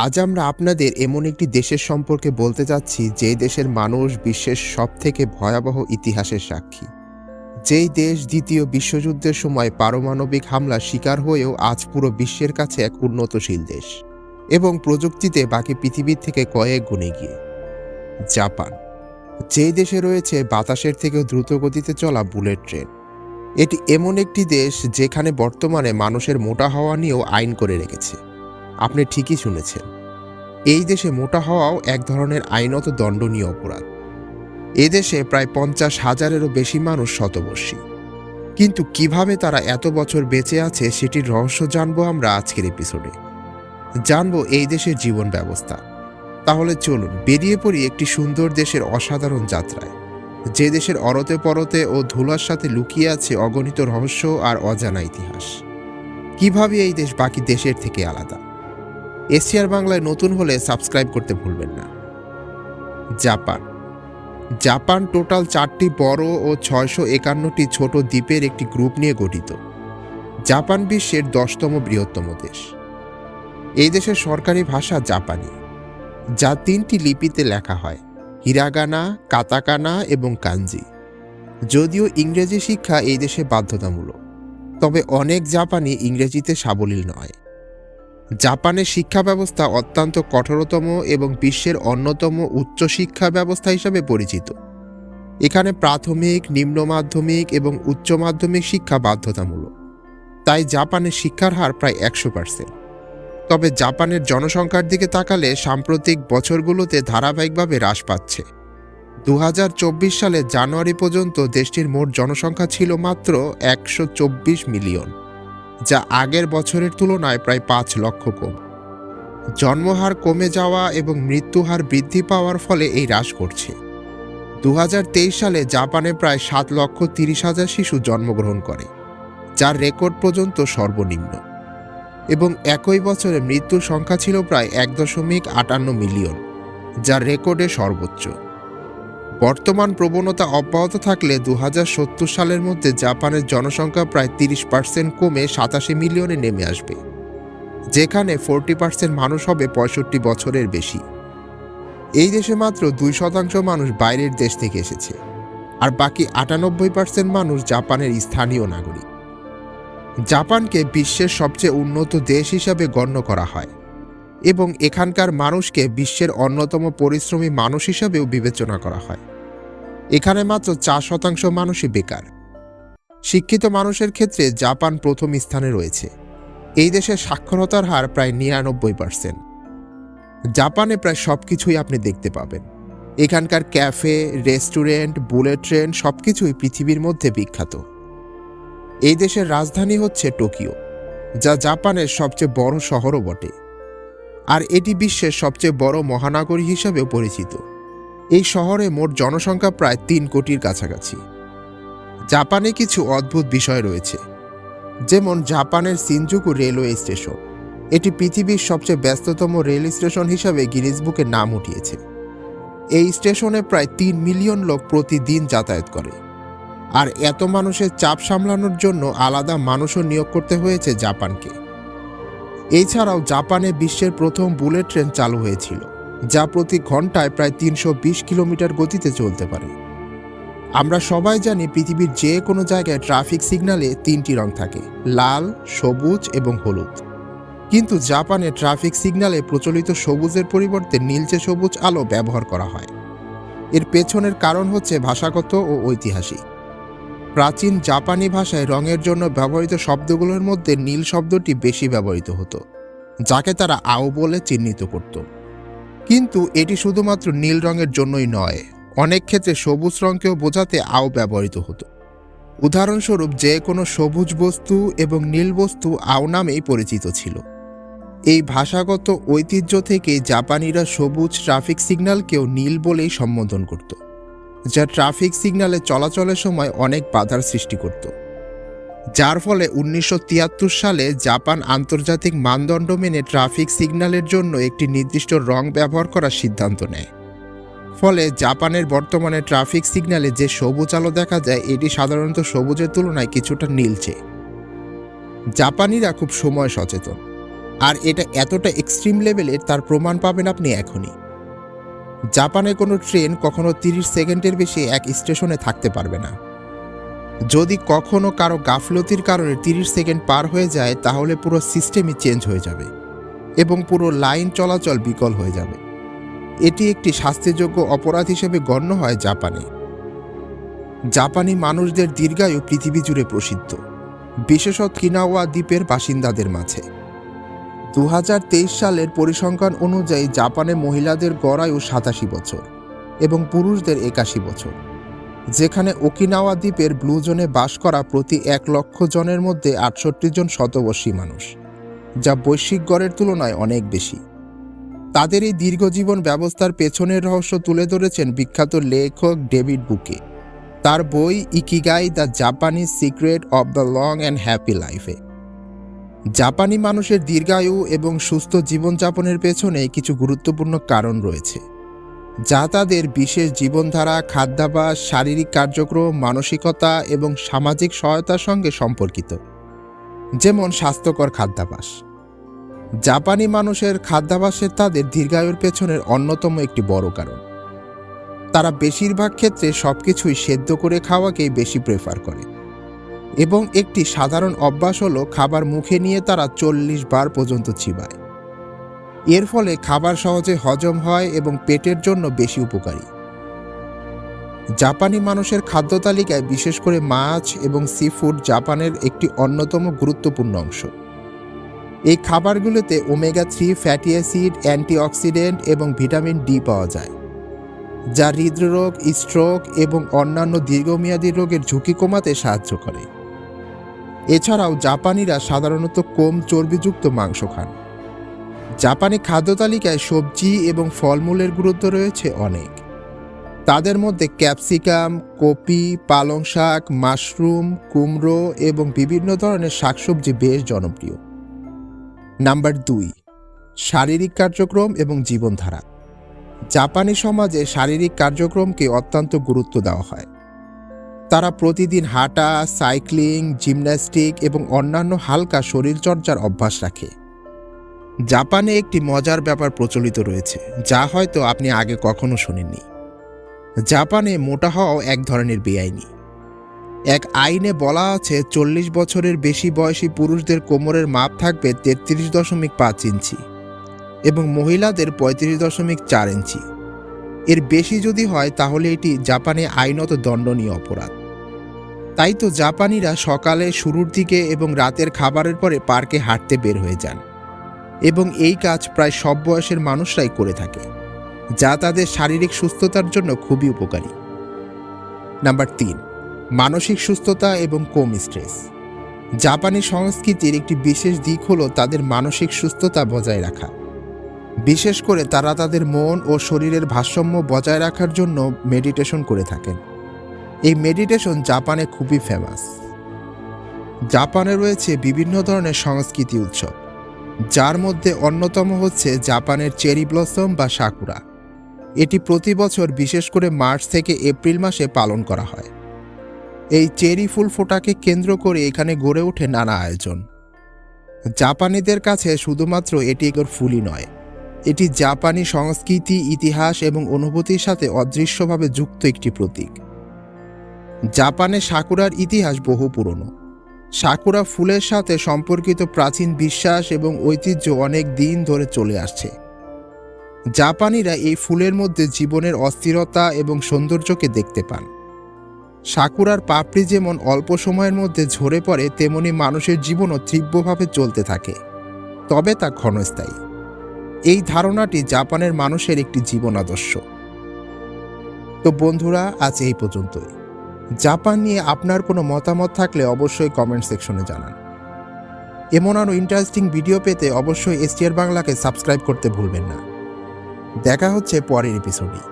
আজ আমরা আপনাদের এমন একটি দেশের সম্পর্কে বলতে যাচ্ছি, যে দেশের মানুষ বিশ্বের সবথেকে ভয়াবহ ইতিহাসের সাক্ষী। যেই দেশ দ্বিতীয় বিশ্বযুদ্ধের সময় পারমাণবিক হামলার শিকার হয়েও আজ পুরো বিশ্বের কাছে এক উন্নতশীল দেশ এবং প্রযুক্তিতে বাকি পৃথিবীর থেকে কয়েক গুণে গিয়ে জাপান। যে দেশে রয়েছে বাতাসের থেকেও দ্রুত গতিতে চলা বুলেট ট্রেন। এটি এমন একটি দেশ যেখানে বর্তমানে মানুষের মোটা হওয়া নিয়েও আইন করে রেখেছে। আপনি ঠিকই শুনেছেন। এই দেশে মোটা হওয়াও এক ধরনের আইনত দণ্ডনীয় অপরাধ। এদেশে প্রায় পঞ্চাশ হাজারেরও বেশি মানুষ শতবর্ষী। কিন্তু কীভাবে তারা এত বছর বেঁচে আছে সেটির রহস্য জানব আমরা আজকের এপিসোডে জানব এই দেশের জীবন ব্যবস্থা। তাহলে চলুন বেরিয়ে পড়ি একটি সুন্দর দেশের অসাধারণ যাত্রায়। যে দেশের অরতে পরতে ও ধুলার সাথে লুকিয়ে আছে অগণিত রহস্য আর অজানা ইতিহাস। কীভাবে এই দেশ বাকি দেশের থেকে আলাদা? এশিয়ার বাংলায় নতুন হলে সাবস্ক্রাইব করতে ভুলবেন না। জাপান। জাপান টোটাল চারটি বড় ও ছয়শো একান্নটি ছোট দ্বীপের একটি গ্রুপ নিয়ে গঠিত। জাপান বিশ্বের দশতম বৃহত্তম দেশ। এই দেশের সরকারি ভাষা জাপানি, যা তিনটি লিপিতে লেখা হয়, হিরাগানা, কাতাকানা এবং কাঞ্জি যদিও ইংরেজি শিক্ষা এই দেশে বাধ্যতামূলক, তবে অনেক জাপানি ইংরেজিতে সাবলীল নয়। জাপানের শিক্ষা ব্যবস্থা অত্যন্ত কঠোরতম এবং বিশ্বের অন্যতম উচ্চ শিক্ষা ব্যবস্থা হিসাবে পরিচিত। এখানে প্রাথমিক, নিম্ন মাধ্যমিক এবং উচ্চ মাধ্যমিক শিক্ষা বাধ্যতামূলক। তাই জাপানের শিক্ষার হার প্রায় একশো পার্সেন্ট তবে জাপানের জনসংখ্যার দিকে তাকালে সাম্প্রতিক বছরগুলোতে ধারাবাহিকভাবে হ্রাস পাচ্ছে। দু হাজার চব্বিশ সালে জানুয়ারি পর্যন্ত দেশটির মোট জনসংখ্যা ছিল মাত্র একশো চব্বিশ মিলিয়ন। যা আগের বছরের তুলনায় প্রায় পাঁচ লক্ষ কম। জন্মহার কমে যাওয়া এবং মৃত্যুহার বৃদ্ধি পাওয়ার ফলে এই হ্রাস ঘটছে। দু হাজার তেইশ সালে জাপানে প্রায় সাত লক্ষ তিরিশ হাজার শিশু জন্মগ্রহণ করে, যার রেকর্ড পর্যন্ত সর্বনিম্ন। এবং একই বছরে মৃত্যুর সংখ্যা ছিল প্রায় এক দশমিক আটান্ন মিলিয়ন, যার রেকর্ডে সর্বোচ্চ। বর্তমান প্রবণতা অব্যাহত থাকলে দু হাজার সত্তর সালের মধ্যে জাপানের জনসংখ্যা প্রায় তিরিশ পার্সেন্ট কমে সাতাশি মিলিয়নে নেমে আসবে, যেখানে ফোরটি পার্সেন্ট মানুষ হবে পঁয়ষট্টি বছরের বেশি। এই দেশে মাত্র দুই শতাংশ মানুষ বাইরের দেশ থেকে এসেছে, আর বাকি আটানব্বই পার্সেন্ট মানুষ জাপানের স্থানীয় নাগরিক। জাপানকে বিশ্বের সবচেয়ে উন্নত দেশ হিসাবে গণ্য করা হয়, এবং এখানকার মানুষকে বিশ্বের অন্যতম পরিশ্রমী মানুষ হিসাবেও বিবেচনা করা হয়। এখানে মাত্র চার শতাংশ মানুষই বেকার। শিক্ষিত মানুষের ক্ষেত্রে জাপান প্রথম স্থানে রয়েছে। এই দেশের সাক্ষরতার হার প্রায় নিরানব্বই পার্সেন্ট। জাপানে প্রায় সব কিছুই আপনি দেখতে পাবেন। এখানকার ক্যাফে, রেস্টুরেন্ট, বুলেট ট্রেন সব কিছুই পৃথিবীর মধ্যে বিখ্যাত। এই দেশের রাজধানী হচ্ছে টোকিও, যা জাপানের সবচেয়ে বড় শহরও বটে। আর এটি বিশ্বের সবচেয়ে বড় মহানগরী হিসাবেও পরিচিত। এই শহরে মোট জনসংখ্যা প্রায় তিন কোটির কাছাকাছি। জাপানে কিছু অদ্ভুত বিষয় রয়েছে, যেমন জাপানের সিনজুকু রেলওয়ে স্টেশন। এটি পৃথিবীর সবচেয়ে ব্যস্ততম রেল স্টেশন হিসাবে গিনিস বুকে নাম উঠিয়েছে। এই স্টেশনে প্রায় তিন মিলিয়ন লোক প্রতিদিন যাতায়াত করে। আর এত মানুষের চাপ সামলানোর জন্য আলাদা মানুষও নিয়োগ করতে হয়েছে জাপানকে। এছাড়াও জাপানে বিশ্বের প্রথম বুলেট ট্রেন চালু হয়েছিল। যা প্রতি ঘন্টায় প্রায় তিনশো বিশ কিলোমিটার গতিতে চলতে পারে। আমরা সবাই জানি পৃথিবীর যে কোনো জায়গায় ট্রাফিক সিগন্যালে তিনটি রং থাকে, লাল, সবুজ এবং হলুদ। কিন্তু জাপানে ট্রাফিক সিগন্যালে প্রচলিত সবুজের পরিবর্তে নীলচে সবুজ আলো ব্যবহার করা হয়। এর পেছনের কারণ হচ্ছে ভাষাগত ও ঐতিহাসিক। প্রাচীন জাপানি ভাষায় রঙের জন্য ব্যবহৃত শব্দগুলোর মধ্যে নীল শব্দটি বেশি ব্যবহৃত হতো, যাকে তারা আও বলে চিহ্নিত করত। কিন্তু এটি শুধুমাত্র নীল রঙের জন্যই নয়, অনেক ক্ষেত্রে সবুজ রঙকেও বোঝাতে আও ব্যবহৃত হতো। উদাহরণস্বরূপ যে কোনো সবুজ বস্তু এবং নীল বস্তু আও নামেই পরিচিত ছিল। এই ভাষাগত ঐতিহ্য থেকে জাপানিরা সবুজ ট্রাফিক সিগন্যালকেও নীল বলেই সম্বোধন করত, যা ট্রাফিক সিগন্যালে চলাচলের সময় অনেক বাধার সৃষ্টি করত। যার ফলে উনিশশো তিয়াত্তর সালে জাপান আন্তর্জাতিক মানদণ্ড মেনে ট্রাফিক সিগন্যালের জন্য একটি নির্দিষ্ট রং ব্যবহার করার সিদ্ধান্ত নেয়। ফলে জাপানের বর্তমানে ট্রাফিক সিগন্যালে যে সবুজ আলো দেখা যায়, এটি সাধারণত সবুজের তুলনায় কিছুটা নীলচে। জাপানিরা খুব সময় সচেতন, আর এটা এতটা এক্সট্রিম লেভেলের তার প্রমাণ পাবেন আপনি এখনই। জাপানে কোনো ট্রেন কখনো তিরিশ সেকেন্ডের বেশি এক স্টেশনে থাকতে পারবে না। যদি কখনো কারও গাফলতির কারণে তিরিশ সেকেন্ড পার হয়ে যায়, তাহলে পুরো সিস্টেমই চেঞ্জ হয়ে যাবে এবং পুরো লাইন চলাচল বিকল হয়ে যাবে। এটি একটি শাস্তিযোগ্য অপরাধ হিসেবে গণ্য হয় জাপানে। জাপানি মানুষদের দীর্ঘায়ু পৃথিবী জুড়ে প্রসিদ্ধ। বিশেষত কিনাওয়া দ্বীপের বাসিন্দাদের মাঝে। দু হাজার তেইশ সালের পরিসংখ্যান অনুযায়ী জাপানে মহিলাদের গড়ায়ু সাতাশি বছর এবং পুরুষদের একাশি বছর। যেখানে ওকিনাওয়া দ্বীপের ব্লু জোনে বাস করা প্রতি এক লক্ষ জনের মধ্যে আটষট্টি জন শতবর্ষী মানুষ, যা বৈশ্বিক গড়ের তুলনায় অনেক বেশি। তাদের এই দীর্ঘজীবন ব্যবস্থার পেছনের রহস্য তুলে ধরেছেন বিখ্যাত লেখক ডেভিড বুকে। তার বই Ikigai, the Japanese secret of the long and happy লাইফে। জাপানি মানুষের দীর্ঘায়ু এবং সুস্থ জীবনযাপনের পেছনে কিছু গুরুত্বপূর্ণ কারণ রয়েছে। যা তাদের বিশেষ জীবনধারা, খাদ্যাভ্যাস, শারীরিক কার্যক্রম, মানসিকতা এবং সামাজিক সহায়তার সঙ্গে সম্পর্কিত। যেমন স্বাস্থ্যকর খাদ্যাভ্যাস। জাপানি মানুষের খাদ্যাভ্যাসের তাদের দীর্ঘায়ুর পেছনের অন্যতম একটি বড় কারণ। তারা বেশিরভাগ ক্ষেত্রে সবকিছুই সেদ্ধ করে খাওয়াকেই বেশি প্রেফার করে। এবং একটি সাধারণ অভ্যাস হলো খাবার মুখে নিয়ে তারা চল্লিশ বার পর্যন্ত চিবায়। এর ফলে খাবার সহজে হজম হয় এবং পেটের জন্য বেশি উপকারী। জাপানি মানুষের খাদ্য তালিকায় বিশেষ করে মাছ এবং সি ফুড জাপানের একটি অন্যতম গুরুত্বপূর্ণ অংশ। এই খাবারগুলোতে omega three fatty acid antioxidant এবং ভিটামিন ডি পাওয়া যায়, যা হৃদরোগ স্ট্রোক এবং অন্যান্য দীর্ঘমেয়াদী রোগের ঝুঁকি কমাতে সাহায্য করে। এছাড়াও জাপানিরা সাধারণত কম চর্বিযুক্ত মাংস খান। জাপানি খাদ্য তালিকায় সবজি এবং ফলমূলের গুরুত্ব রয়েছে অনেক। তাদের মধ্যে ক্যাপসিকাম, কপি, পালং শাক, মাশরুম, কুমড়ো এবং বিভিন্ন ধরনের শাকসবজি বেশ জনপ্রিয়। নাম্বার দুই, শারীরিক কার্যক্রম এবং জীবনধারা। জাপানি সমাজে শারীরিক কার্যক্রমকে অত্যন্ত গুরুত্ব দেওয়া হয়। তারা প্রতিদিন হাঁটা, সাইক্লিং, জিমন্যাস্টিক এবং অন্যান্য হালকা শরীরচর্চার অভ্যাস রাখে। জাপানে একটি মজার ব্যাপার প্রচলিত রয়েছে, যা হয়তো আপনি আগে কখনো শোনেননি। জাপানে মোটা হওয়াও এক ধরনের বেআইনি। এক আইনে বলা আছে, চল্লিশ বছরের বেশি বয়সী পুরুষদের কোমরের মাপ থাকবে তেত্রিশ দশমিক পাঁচ ইঞ্চি এবং মহিলাদের পঁয়ত্রিশ দশমিক চার ইঞ্চি। এর বেশি যদি হয়, তাহলে এটি জাপানে আইনত দণ্ডনীয় অপরাধ। তাই তো জাপানিরা সকালে শুরুর দিকে এবং রাতের খাবারের পরে পার্কে হাঁটতে বের হয়ে যান। এবং এই কাজ প্রায় সব বয়সের মানুষরাই করে থাকে, যা তাদের শারীরিক সুস্থতার জন্য খুবই উপকারী। নাম্বার তিন, মানসিক সুস্থতা এবং কম স্ট্রেস। জাপানি সংস্কৃতির একটি বিশেষ দিক হলো তাদের মানসিক সুস্থতা বজায় রাখা। বিশেষ করে তারা তাদের মন ও শরীরের ভারসাম্য বজায় রাখার জন্য মেডিটেশন করে থাকেন। এই মেডিটেশন জাপানে খুবই ফেমাস জাপানে রয়েছে বিভিন্ন ধরনের সংস্কৃতি উৎসব। যার মধ্যে অন্যতম হচ্ছে জাপানের চেরি ব্লসম বা সাকুরা। এটি প্রতি বছর বিশেষ করে মার্চ থেকে এপ্রিল মাসে পালন করা হয়। এই চেরি ফুল ফোটাকে কেন্দ্র করে এখানে গড়ে ওঠে নানা আয়োজন। জাপানিদের কাছে শুধুমাত্র এটি একর ফুলই নয়, এটি জাপানি সংস্কৃতি, ইতিহাস এবং অনুভূতির সাথে অদৃশ্যভাবে যুক্ত একটি প্রতীক। জাপানে সাকুরার ইতিহাস বহু পুরনো। সাকুরা ফুলের সাথে সম্পর্কিত প্রাচীন বিশ্বাস এবং ঐতিহ্য অনেক দিন ধরে চলে আসছে। জাপানিরা এই ফুলের মধ্যে জীবনের অস্থিরতা এবং সৌন্দর্যকে দেখতে পান। সাকুরার পাপড়ি যেমন অল্প সময়ের মধ্যে ঝরে পড়ে, তেমনি মানুষের জীবনও তীব্রভাবে চলতে থাকে। তবে তা ক্ষণস্থায়ী। এই ধারণাটি জাপানের মানুষের একটি জীবন আদর্শ তো বন্ধুরা, আজ এই পর্যন্তই। জাপান নিয়ে আপনার কোনো মতামত থাকলে অবশ্যই কমেন্ট সেকশনে জানান। এমন আরও ইন্টারেস্টিং ভিডিও পেতে অবশ্যই এসটিআর বাংলাকে সাবস্ক্রাইব করতে ভুলবেন না। দেখা হচ্ছে পরের এপিসোডে